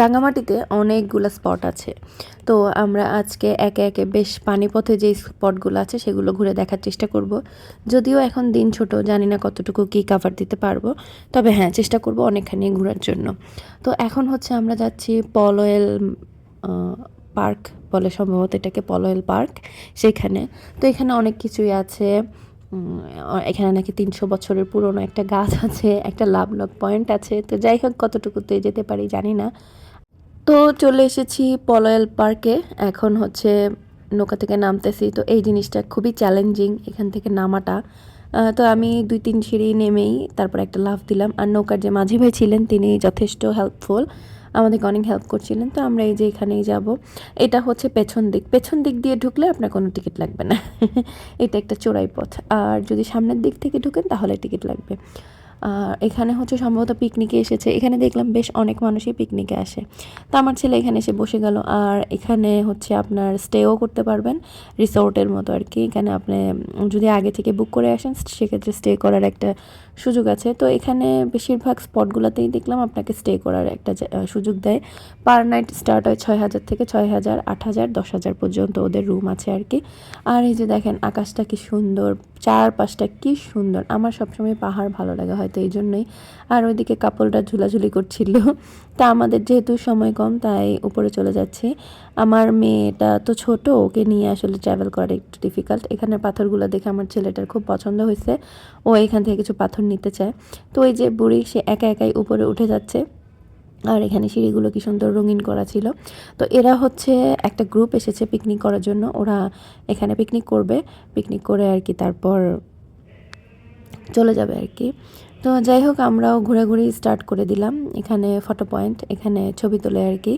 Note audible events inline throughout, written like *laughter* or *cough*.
রাঙামাটিতে অনেকগুলো স্পট আছে। তো আমরা আজকে একে একে বেশ পানিপথে যে স্পটগুলো আছে সেগুলো ঘুরে দেখার চেষ্টা করব। যদিও এখন দিন ছোট, জানি না কতটুকু কী কাভার দিতে পারব। তবে হ্যাঁ চেষ্টা করব অনেকখানি ঘোরার জন্য। তো এখন হচ্ছে আমরা যাচ্ছি পলয়েল পার্ক বলে সম্ভবত এটাকে পলয়েল পার্ক সেখানে। তো এখানে অনেক কিছুই আছে। এখানে নাকি তিনশো বছরের পুরনো একটা গাছ আছে, একটা লাভ লক পয়েন্ট আছে। তো যাই হোক, কতটুকুতে যেতে পারি জানি না। তো চলে এসেছি পলয়েল পার্কে। এখন হচ্ছে নৌকা থেকে নামতেছি। তো এই জিনিসটা খুবই চ্যালেঞ্জিং এখান থেকে নামাটা। তো আমি দুই তিন সিঁড়ি নেমেই তারপর একটা লাফ দিলাম। আর নৌকার যে মাঝি ভাই ছিলেন, তিনি যথেষ্ট হেল্পফুল আমাদেরকে অনেক হেল্প করছিলেন। তো আমরা এই যে এখানেই যাব। এটা হচ্ছে পেছন দিক। পেছন দিক দিয়ে ঢুকলে আপনার কোনো টিকিট লাগবে না। *laughs* এটা একটা চোরাই পথ। আর যদি সামনের দিক থেকে ঢুকেন, তাহলে টিকিট লাগবে। আর এখানে হচ্ছে সম্ভবত পিকনিকে এসেছে। এখানে দেখলাম বেশ অনেক মানুষই পিকনিকে আসে। তো আমার ছেলে এখানে এসে বসে গেল। আর এখানে হচ্ছে আপনার স্টেও করতে পারবেন। রিসোর্টের মতো আর কি এখানে আপনি যদি আগে থেকে বুক করে আসেন, সেক্ষেত্রে স্টে করার একটা সুযোগ আছে। তো এখানে বেশিরভাগ স্পটগুলোতেই দেখলাম আপনাকে স্টে করার একটা সুযোগ দেয়। পার নাইট স্টার্ট হয় ছয় হাজার থেকে ছয় হাজার, আট হাজার, দশ হাজার পর্যন্ত ওদের রুম আছে আর কি। আর এই যে দেখেন, আকাশটা কি সুন্দর, চারপাশটা কি সুন্দর। আমার সবসময় পাহাড় ভালো লাগে হয়তো এই জন্যই। আর ওইদিকে কাপড়টা ঝুলাঝুলি করছিল। তা আমাদের যেহেতু সময় কম, তাই উপরে চলে যাচ্ছি। আমার মেয়েটা তো ছোট, ওকে নিয়ে আসলে ট্রাভেল করা একটু ডিফিকাল্ট এখানে পাথরগুলো দেখে আমার ছেলেটার খুব পছন্দ হয়েছে। ও এখান থেকে কিছু পাথর নিতে চায়। তো ওই যে বুড়ি, সে একা একাই উপরে উঠে যাচ্ছে। আর এখানে সিঁড়িগুলো কি সুন্দর রঙিন করা ছিল। তো এরা হচ্ছে একটা গ্রুপ এসেছে পিকনিক করার জন্য। ওরা এখানে পিকনিক করবে। পিকনিক করে আর কি তারপর চলে যাবে আর কি। তো যাই হোক, আমরাও ঘোরাঘুরি স্টার্ট করে দিলাম। এখানে ফটো পয়েন্ট এখানে ছবি তোলে আর কি।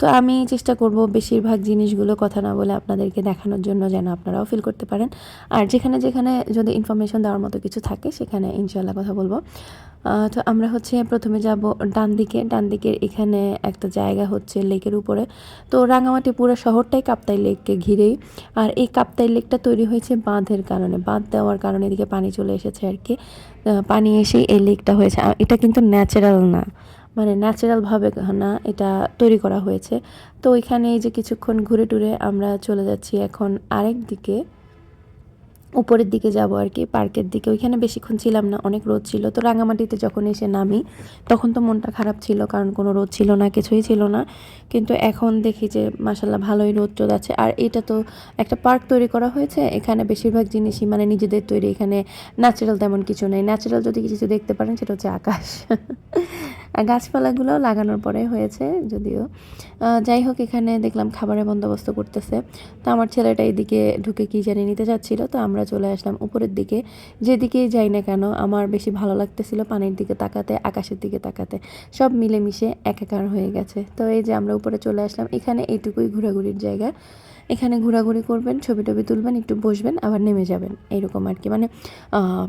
তো আমি চেষ্টা করব বেশিরভাগ জিনিসগুলো কথা না বলে আপনাদেরকে দেখানোর জন্য যেন আপনারাও ফিল করতে পারেন। আর যেখানে যেখানে যদি ইনফরমেশন দেওয়ার মতো কিছু থাকে, সেখানে ইনশাল্লাহ কথা বলব। তো আমরা হচ্ছে প্রথমে যাব ডান দিকে ডান দিকের এখানে একটা জায়গা হচ্ছে লেকের উপরে। তো রাঙামাটি পুরো শহরটাই কাপ্তাই লেককে ঘিরেই। আর এই কাপ্তাই লেকটা তৈরি হয়েছে বাঁধের কারণে। বাঁধ দেওয়ার কারণে এদিকে পানি চলে এসেছে আর কি। পানি এসেই এই লেকটা হয়েছে। এটা কিন্তু ন্যাচারাল না। মানে ন্যাচারালভাবে না এটা তৈরি করা হয়েছে। তো ওইখানে এই যে কিছুক্ষণ ঘুরে টুরে আমরা চলে যাচ্ছি এখন আরেক দিকে। উপরের দিকে যাব আর কি, পার্কের দিকে। ওইখানে বেশিক্ষণ ছিলাম না, অনেক রোদ ছিল। তো রাঙামাটিতে যখন এসে নামি, তখন তো মনটা খারাপ ছিল, কারণ কোনো রোদ ছিল না, কিছুই ছিল না। কিন্তু এখন দেখি যে মাসাল্লাহ ভালোই রোদ চোদ আছে। আর এটা তো একটা পার্ক তৈরি করা হয়েছে, এখানে বেশিরভাগ জিনিসই মানে নিজেদের তৈরি। এখানে ন্যাচারাল তেমন কিছু নেই। ন্যাচারাল যদি কিছু দেখতে পারেন, সেটা হচ্ছে আকাশ। আর গাছপালাগুলোও লাগানোর পরে হয়েছে যদিও। যাই হোক, এখানে দেখলাম খাবারের বন্দোবস্ত করতেছে। তো আমার ছেলেটা এদিকে ঢুকে কি জানি নিতে চাচ্ছিল তো আমরা চলে আসলাম উপরের দিকে। যেদিকেই যাই না কেন, আমার বেশি ভালো লাগতেছিল পানির দিকে তাকাতে, আকাশের দিকে তাকাতে। সব মিলেমিশে একাকার হয়ে গেছে। তো এই যে আমরা উপরে চলে আসলাম, এখানে এইটুকুই ঘোরাঘুরির জায়গা। এখানে ঘোরাঘুরি করবেন, ছবি টবি তুলবেন, একটু বসবেন, আবার নেমে যাবেন। এরকম আর কি। মানে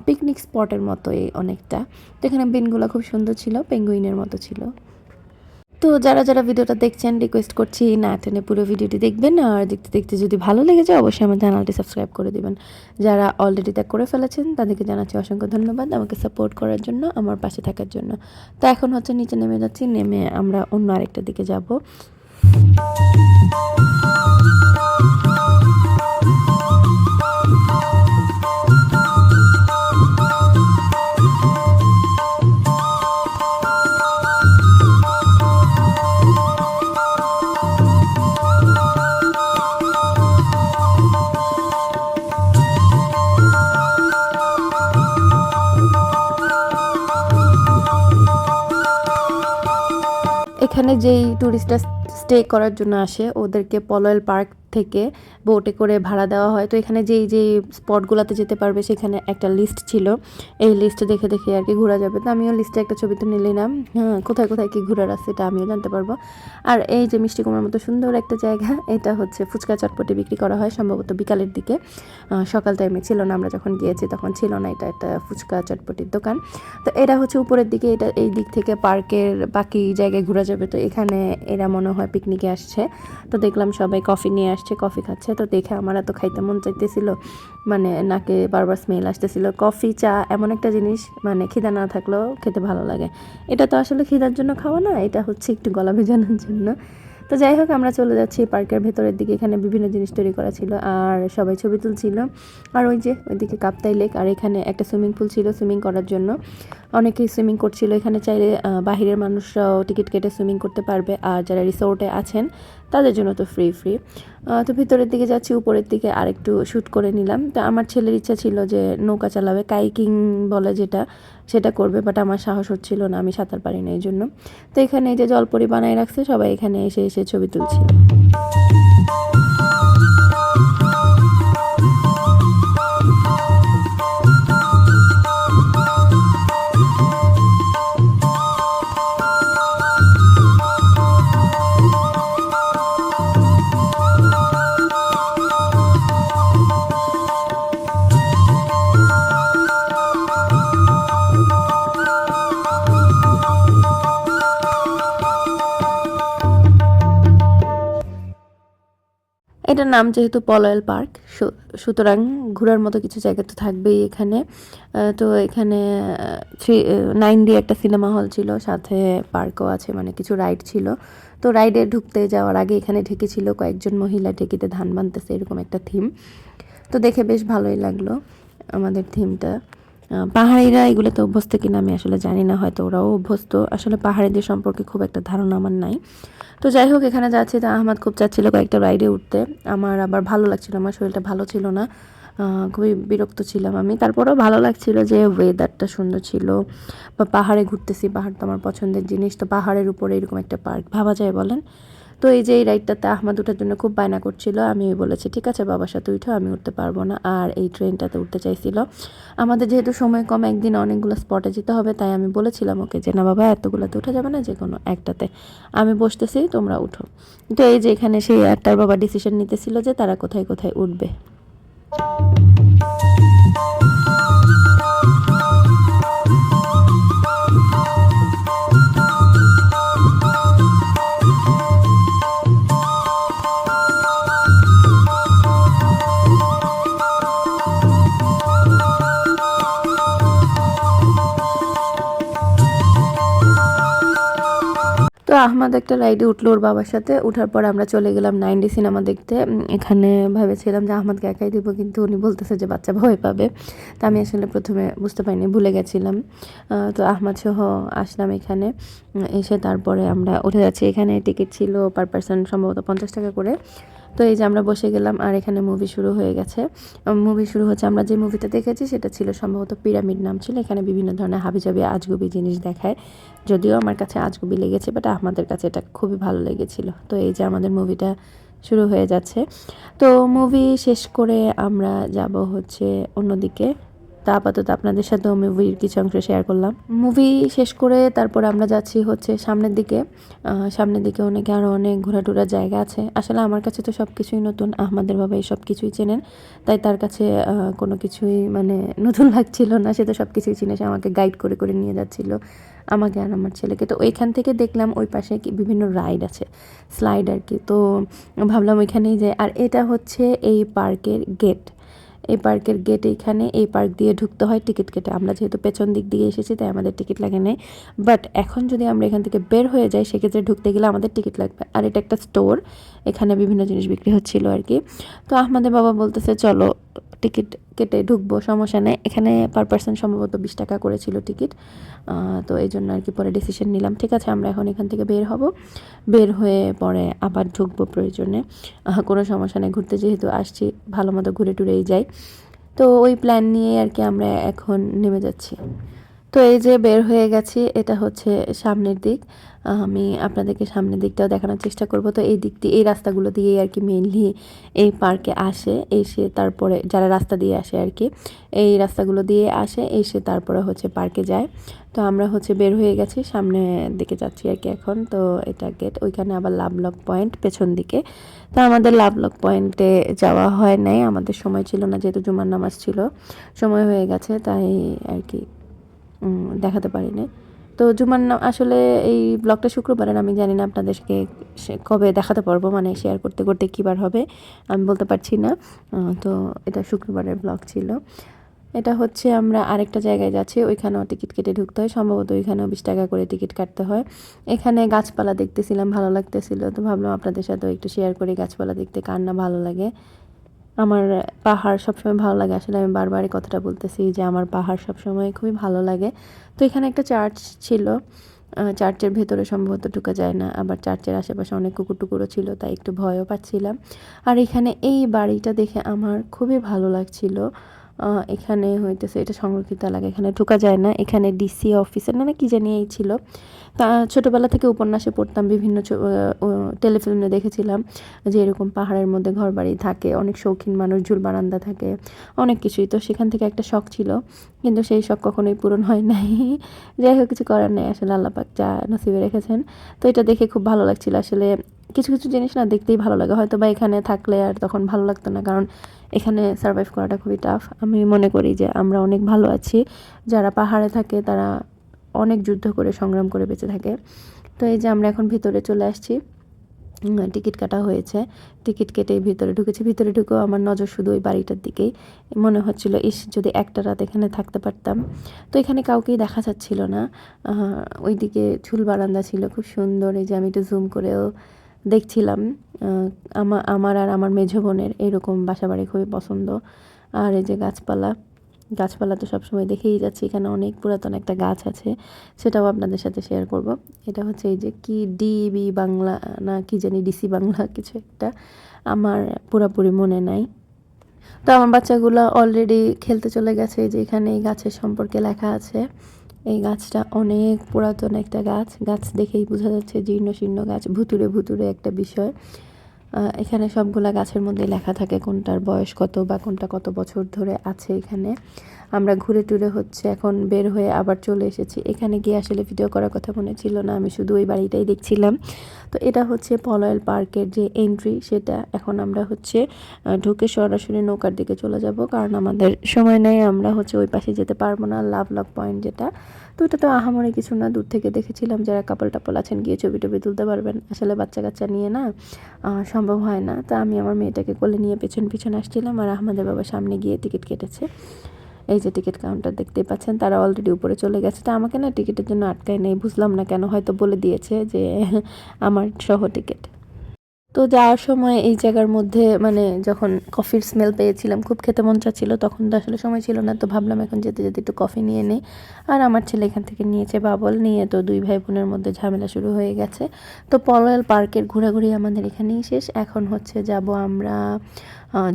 পিকনিক স্পটের মতো এই অনেকটা। তো এখানে বেনগুলো খুব সুন্দর ছিল, পেঙ্গুইনের মতো ছিল। তো যারা যারা ভিডিওটা দেখছেন রিকোয়েস্ট করছি না টেনে পুরো ভিডিওটি দেখবেন, আর দেখতে দেখতে যদি ভালো লেগে যায়, অবশ্যই আমার চ্যানেলটি সাবস্ক্রাইব করে দিবেন। যারা অলরেডি ত্যাগ করে ফেলেছেন, তাদেরকে জানাচ্ছি অসংখ্য ধন্যবাদ আমাকে সাপোর্ট করার জন্য, আমার পাশে থাকার জন্য। তো এখন হচ্ছে নিচে নেমে যাচ্ছি, নেমে আমরা অন্য আরেকটা দিকে যাব। এখানে যেই ট্যুরিস্টরা স্টে করার জন্য আসে ওদেরকে পলয়েল পার্ক থেকে বোটে করে ভাড়া দেওয়া হয়। তো এখানে যেই যেই স্পটগুলোতে যেতে পারবে সেখানে একটা লিস্ট ছিল। এই লিস্ট দেখে দেখে আর কি ঘোরা যাবে। তো আমিও লিস্টে একটা ছবি তো নিলাম। হ্যাঁ কোথায় কোথায় কি ঘোরার আছে এটা আমিও জানতে পারব। আর এই যে মিষ্টি কুমার মতো সুন্দর একটা জায়গা, এটা হচ্ছে ফুচকা চটপটি বিক্রি করা হয় সম্ভবত বিকালের দিকে। সকাল টাইমে ছিল না, আমরা যখন গিয়েছি তখন ছিল না, এটা একটা ফুচকা চটপটির দোকান। তো এরা হচ্ছে উপরের দিকে, এটা এই দিক থেকে পার্কের বাকি জায়গায় ঘোরা যাবে। তো এখানে এরা মনে হয় পিকনিকে আসছে। তো দেখলাম সবাই কফি নিয়ে আসছে কফি খাচ্ছে। তো দেখে আমার এত খাইতে মন চাইতেছিল। মানে নাকে বারবার স্মেল আসতেছিল। কফি চা এমন একটা জিনিস মানে খিদা না থাকলেও খেতে ভালো লাগে। এটা তো আসলে খিদার জন্য খাওয়া না, এটা হচ্ছে একটু গলা ভেজানোর জন্য। তো যাই হোক, আমরা চলে যাচ্ছি পার্কের ভেতরের দিকে, এখানে বিভিন্ন জিনিস তৈরি করা ছিল আর সবাই ছবি তুলছিল। আর ওই যে, ওইদিকে কাপ্তাই লেক আর এখানে একটা সুইমিং পুল ছিল সুইমিং করার জন্য। অনেকেই সুইমিং করছিল। এখানে চাইলে বাহিরের মানুষরাও টিকিট কেটে সুইমিং করতে পারবে। আর যারা রিসোর্টে আছেন তাদের জন্য তো ফ্রি ফ্রি তো ভিতরের দিকে যাচ্ছি, উপরের দিকে আরেকটু শ্যুট করে নিলাম। তো আমার ছেলের ইচ্ছা ছিল যে নৌকা চালাবে, কাইকিং বলে যেটা, সেটা করবে বাট আমার সাহস হচ্ছিল না, আমি সাঁতার পারি না এই জন্য তো এখানে এই যে জলপরি বানায় রাখছে, সবাই এখানে এসে এসে ছবি তুলছিল। নাম যেহেতু পলয়েল পার্ক সুতরাং ঘোরার মতো কিছু জায়গা তো থাকবেই এখানে। তো এখানে থ্রি নাইন ডি একটা সিনেমা হল ছিল, সাথে পার্কও আছে মানে কিছু রাইড ছিল। তো রাইডে ঢুকতে যাওয়ার আগে এখানে ঢেকেছিল কয়েকজন মহিলা, ঢেকিতে ধান বানতেছে, এরকম একটা থিম। তো দেখে বেশ ভালোই লাগল আমাদের থিমটা। পাহাড়িরা এগুলোতে অভ্যস্ত কিনা আমি আসলে জানি না, হয়তো ওরাও অভ্যস্ত। আসলে পাহাড়িদের সম্পর্কে খুব একটা ধারণা আমার নাই। তো যাই হোক, এখানে যাচ্ছি, তো আহমদ খুব চাচ্ছিল কয়েকটা রাইডে উঠতে। আমার আবার ভালো লাগছিল, আমার শরীরটা ভালো ছিল না। খুবই বিরক্ত ছিলাম আমি। তারপরেও ভালো লাগছিল যে ওয়েদারটা সুন্দর ছিল। বা পাহাড়ে ঘুরতেছি, পাহাড় তো আমার পছন্দের জিনিস। তো পাহাড়ের উপরে এরকম একটা পার্ক ভাবা যায় বলেন। তো এই যে এই রাইডটাতে আহমাদ উঠার জন্য খুব বায়না করছিল আমি বলেছি, ঠিক আছে বাবার সাথে উঠো, আমি উঠতে পারব না। আর এই ট্রেনটাতে উঠতে চাইছিল। আমাদের যেহেতু সময় কম, একদিন অনেকগুলো স্পটে যেতে হবে, তাই আমি বলেছিলাম ওকে যে, না বাবা, এতগুলোতে উঠা যাবে না যে কোনো একটাতে। আমি বসতেছি, তোমরা উঠো। তো এই যে এখানে সেই একটার বাবা ডিসিশন নিতেছিল যে, তারা কোথায় কোথায় উঠবে। আহমদ একটা রাইডে উঠল ওর বাবার সাথে। উঠার পর আমরা চলে গেলাম নাইনডি সিনেমা দেখতে। এখানে ভেবেছিলাম যে আহমদকে একাই দিব, কিন্তু উনি বলতেছে যে বাচ্চা ভয় পাবে। তা আমি আসলে প্রথমে বুঝতে পারিনি, ভুলে গেছিলাম। তো আহমদ সহ আসলাম এখানে। এসে তারপরে আমরা উঠে যাচ্ছি। এখানে টিকিট ছিল পার পার্সন সম্ভবত পঞ্চাশ টাকা করে। তো এই যে আমরা বসে গেলাম, আর এখানে মুভি শুরু হয়ে গেছে। মুভি শুরু হচ্ছে, আমরা যে মুভিটা দেখেছি সেটা ছিল সম্ভবত পিরামিড নাম ছিল। এখানে বিভিন্ন ধরনের হাবিজাবি, আজগুবি জিনিস দেখায়। যদিও আমার কাছে আজগুবি লেগেছে বাট আমাদের কাছে এটা খুবই ভালো লেগেছিল। তো এই যে আমাদের মুভিটা শুরু হয়ে যাচ্ছে। তো মুভি শেষ করে আমরা যাব হচ্ছে অন্যদিকে। তা আপাতত আপনাদের সাথেও মুভির কিছু অংশ শেয়ার করলাম। মুভি শেষ করে তারপর আমরা যাচ্ছি হচ্ছে সামনের দিকে। সামনের দিকে অনেকে আরও অনেক ঘোরাটুরা জায়গা আছে। আসলে আমার কাছে তো সব কিছুই নতুন, আহমদের বাবা এই সব কিছুই চেনেন। তাই তার কাছে কোনো কিছুই মানে নতুন লাগছিল না। সে তো সব কিছুই চিনে। সে আমাকে গাইড করে করে নিয়ে যাচ্ছিল আমাকে আর আমার ছেলেকে। তো ওইখান থেকে দেখলাম ওই পাশে কি বিভিন্ন রাইড আছে স্লাইড আর কি। তো ভাবলাম ওইখানেই যাই। আর এটা হচ্ছে এই পার্কের গেট এই পার্কের গেট এইখানে এই পার্ক দিয়ে ঢুকতে হয় টিকিট কেটে। আমরা যেহেতু পেছন দিক দিয়ে এসেছি, তাই আমাদের টিকিট লাগে নেই। বাট এখন যদি আমরা এখান থেকে বের হয়ে যাই, সেক্ষেত্রে ঢুকতে গেলে আমাদের টিকিট লাগবে। আর এটা একটা স্টোর এখানে বিভিন্ন জিনিস বিক্রি হচ্ছিল আর কি। তো আহমদের বাবা বলতেছে, চলো টিকিট কেটে ঢুকবো, সমস্যা নেই। এখানে পার পার্সন সম্ভবত বিশ টাকা করেছিল টিকিট তো এই জন্য আর কি পরে ডিসিশন নিলাম। ঠিক আছে, আমরা এখন এখান থেকে বের হব। বের হয়ে পরে আবার ঢুকবো প্রয়োজনে। কোনো সমস্যা নেই, ঘুরতে যেহেতু আসছি ভালো মতো ঘুরে টুরেই যাই। তো ওই প্ল্যান নিয়ে আর কি আমরা এখন নেমে যাচ্ছি। তো এই যে বের হয়ে গেছি, এটা হচ্ছে সামনের দিক। আমি আপনাদেরকে সামনের দিকটাও দেখানোর চেষ্টা করব। তো এই দিক দিয়ে এই রাস্তাগুলো দিয়েই আর কি মেইনলি এই পার্কে আসে। এসে তারপরে যারা রাস্তা দিয়ে আসে আর কি, এই রাস্তাগুলো দিয়ে আসে, এসে তারপরে হচ্ছে পার্কে যায়। তো আমরা হচ্ছে বের হয়ে গেছি সামনের দিকে যাচ্ছি আর কি এখন। তো এটা গেট ওইখানে আবার লাভলক পয়েন্ট পেছন দিকে। তো আমাদের লাভলক পয়েন্টে যাওয়া হয় নাই, আমাদের সময় ছিল না, যেহেতু জুমার নামাজ ছিল। সময় হয়ে গেছে, তাই আর কি দেখাতে পারিনি। তো জুমার নাম আসলে এই ব্লগটা শুক্রবারের, আমি জানি না আপনাদেরকে কবে দেখাতে পারব মানে শেয়ার করতে করতে কী বার হবে, আমি বলতে পারছি না। তো এটা শুক্রবারের ব্লগ ছিল। এটা হচ্ছে আমরা আরেকটা জায়গায় যাচ্ছি, ওইখানেও টিকিট কেটে ঢুকতে হয়। সম্ভবত ওইখানেও বিশ টাকা করে টিকিট কাটতে হয়। এখানে গাছপালা দেখতেছিলাম, ভালো লাগতেছিল। তো ভাবলাম আপনাদের সাথেও একটু শেয়ার করি, গাছপালা দেখতে কার না ভালো লাগে। আমার পাহাড় সবসময় ভালো লাগে। আসলে আমি বারবারই কথাটা বলতেছি যে আমার পাহাড় সবসময় খুবই ভালো লাগে। তো এখানে একটা চার্চ ছিল। চার্চের ভেতরে সম্ভবত ঢুকা যায় না। আবার চার্চের আশেপাশে অনেক কুকুর টুকুরও ছিল, তাই একটু ভয়ও পাচ্ছিলাম। আর এখানে এই বাড়িটা দেখে আমার খুবই ভালো লাগছিল। এখানে হইতেছে, এটা সংরক্ষিত এলাকা এখানে ঢোকা যায় না। এখানে ডিসি অফিসের না কি জানি এই ছিল। তা ছোটোবেলা থেকে উপন্যাসে পড়তাম, বিভিন্ন টেলিফিল্মে দেখেছিলাম যে এরকম পাহাড়ের মধ্যে ঘর বাড়ি থাকে, অনেক শৌখিন মানুষ, ঝুল বারান্দা থাকে, অনেক কিছুই। তো সেখান থেকে একটা শখ ছিল, কিন্তু সেই শখ কখনোই পূরণ হয় নাই। যাই হোক, কিছু করার নেই, আসলে আল্লাপাক যা নসিবে রেখেছেন। তো এটা দেখে খুব ভালো লাগছিল। আসলে কিছু কিছু জিনিস না দেখতেই ভালো লাগে। হয়তো বা এখানে থাকলে আর তখন ভালো লাগতো না, কারণ এখানে সার্ভাইভ করাটা খুবই টাফ আমি মনে করি যে আমরা অনেক ভালো আছি। যারা পাহাড়ে থাকে তারা অনেক যুদ্ধ করে সংগ্রাম করে বেঁচে থাকে। তো এই যে আমরা এখন ভিতরে চলে আসছি টিকিট কাটা হয়েছে। টিকিট কেটে ভিতরে ঢুকেছি। ভিতরে ঢুকেও আমার নজর শুধু ওই বাড়িটার দিকেই। মনে হচ্ছিল, ইস, যদি একটা রাত এখানে থাকতে পারতাম। তো এখানে কাউকেই দেখা যাচ্ছিল না। ওইদিকে ঝুল বারান্দা ছিল, খুব সুন্দর। এই যে আমি একটু জুম করেও দেখছিলাম আমার আমার আর আমার মেঝো বোনের এরকম বাসা বাড়ি খুবই পছন্দ। আর এই যে গাছপালা গাছপালা তো সবসময় দেখেই যাচ্ছি, এখানে অনেক পুরাতন একটা গাছ আছে, সেটাও আপনাদের সাথে শেয়ার করব। এটা হচ্ছে এই যে কি ডিবি বাংলা, না কি জানি ডিসি বাংলা *laughs* কিছু একটা, আমার পুরোপুরি মনে নাই। তো আমার বাচ্চাগুলো অলরেডি খেলতে চলে গেছে, এই যে এখানে এই গাছের সম্পর্কে লেখা আছে। এই গাছটা অনেক পুরাতন একটা গাছ। গাছ দেখেই বোঝা যাচ্ছে জীর্ণ শীর্ণ গাছ ভুতুরে ভুতুরে একটা বিষয়। এখানে সবগুলা গাছের মধ্যে লেখা থাকে কোনটার বয়স কত বা কোনটা কত বছর ধরে আছে এখানে। আমরা ঘুরে টুরে হচ্ছে এখন বের হয়ে আবার চলে এসেছি। এখানে গিয়ে আসলে ভিডিও করার কথা মনে ছিল না, আমি শুধু ওই বাড়িটাই দেখছিলাম। তো এটা হচ্ছে পলয়েল পার্কের যে এন্ট্রি সেটা এখন আমরা হচ্ছে ঢুকে সরাসরি নৌকার দিকে চলে যাব। কারণ আমাদের সময় নেই, আমরা হচ্ছে ওই পাশে যেতে পারব না লাভ লক পয়েন্ট যেটা। তো এটা তো আহামরি কিছু না। দূর থেকে দেখেছিলাম যারা কাপল টাপল আছেন গিয়ে ছবি টবি তুলতে পারবেন। আসলে বাচ্চা কাচ্চা নিয়ে না সম্ভব হয় না। তা আমি আমার মেয়েটাকে কোলে নিয়ে পেছন পিছন আসছিলাম আর আহমদের বাবা সামনে গিয়ে টিকিট কেটেছে। এই যে টিকিট কাউন্টার দেখতেই পাচ্ছেন, তারা অলরেডি উপরে চলে গেছে। তা আমাকে না টিকিটের জন্য আটকায় নেই, বুঝলাম না কেন, হয়তো বলে দিয়েছে যে, আমার সহ টিকিট তো যাওয়ার সময় এই জায়গার মধ্যে মানে যখন কফির স্মেল পেয়েছিলাম, খুব খেতে মন চাচ্ছিল, তখন তো আসলে সময় ছিল না, তো ভাবলাম এখন যেতে যেতে একটু কফি নিয়ে নেই। আর আমার ছেলে এখান থেকে নিয়েছে বাবল, নিয়ে তো দুই ভাই বোনের মধ্যে ঝামেলা শুরু হয়ে গেছে। তো পলয়াল পার্কের ঘোরাঘুরি আমাদের এখানেই শেষ। এখন হচ্ছে যাব আমরা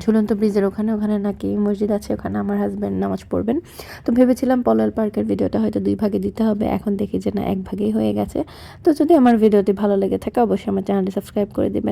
ঝুলন্ত ব্রিজের ওখানে। ওখানে নাকি মসজিদ আছে, ওখানে আমার হাজব্যান্ড নামাজ পড়বেন। তো ভেবেছিলাম পলয়াল পার্কের ভিডিওটা হয়তো দুই ভাগে দিতে হবে। এখন দেখি যে না, এক ভাগেই হয়ে গেছে। তো যদি আমার ভিডিওটি ভালো লেগে থাকে, অবশ্যই আমার চ্যানেলটি সাবস্ক্রাইব করে দিবেন।